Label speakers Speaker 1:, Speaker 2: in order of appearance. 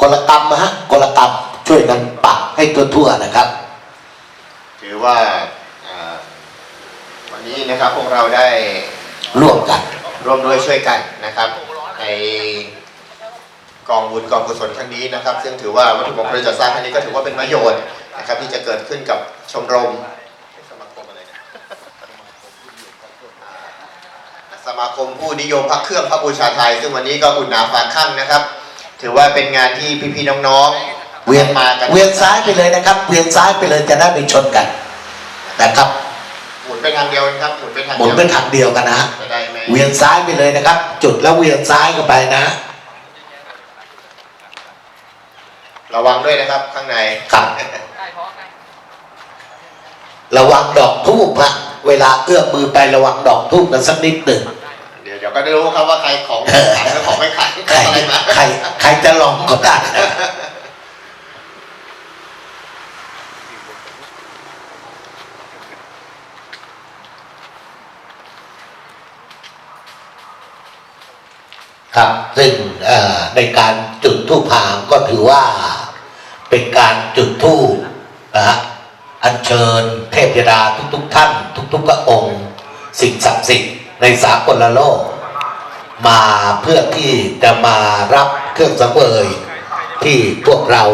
Speaker 1: กลกรรมนะฮะกลกรรมช่วยกันปักให้ทั่วๆนะครับ
Speaker 2: ถือว่าอ่าวันนี้นะครับพวกเราได้
Speaker 1: ร่วมกัน
Speaker 2: ร่วมด้วยช่วยกันนะครับในกองบุญกองกุศลครั้งนี้นะครับ ซึ่งถือว่าวัตถุมงคลที่จะสร้างครั้งนี้ก็ถือว่าเป็นประโยชน์นะครับ ที่จะเกิดขึ้นกับชมรมสมาคมอะไรนะสมาคมผู้นิยมพระเครื่องพระบูชาไทย ซึ่งวันนี้ก็อุ่นหนาฝาข้างนะครับ ถือว่าเป็นงานที่พี่ๆน้องๆ
Speaker 1: เวียน
Speaker 2: มากัน
Speaker 1: เวียนซ้ายไปเลยนะครับ เวียนซ้ายไปเลยจะได้ไม่ชนกันนะครับ
Speaker 2: หมุนไปทางเดียวนะครับหมุนไปทาง
Speaker 1: หมุ
Speaker 2: เดี
Speaker 1: น
Speaker 2: ยว
Speaker 1: เป็นทางเดียวกันนะฮะ
Speaker 2: จะได้ไม่
Speaker 1: เวียนซ้ายไปเลยนะครับ จุดแล้วเวียนซ้ายเข้าไปนะ
Speaker 2: ระวังด้วยนะครับข้างใน
Speaker 1: ครับระวังดอกทูบฮะเวลาเอื้อมมือไประวังดอกทูบกันสักนิดหนึ่ง
Speaker 2: เดี๋ยวเดี๋ยวก็ได้รู้ครับว่าใครของขังหรือของไม่ขัง
Speaker 1: ใคร
Speaker 2: อะไรมา
Speaker 1: ใค รใครจะลองก็ได้นะครับซึ่งในการจุดธูปพางก็ถือว่าเป็นการจุดธูปนะฮะอัญเชิญเทพยดาทุก ๆ ท่าน ทุกๆพระองค์ สิ่งศักดิ์สิทธิ์ในสากลโลก มาเพื่อที่จะมารับ เครื่องสังเวยที่พวกเรา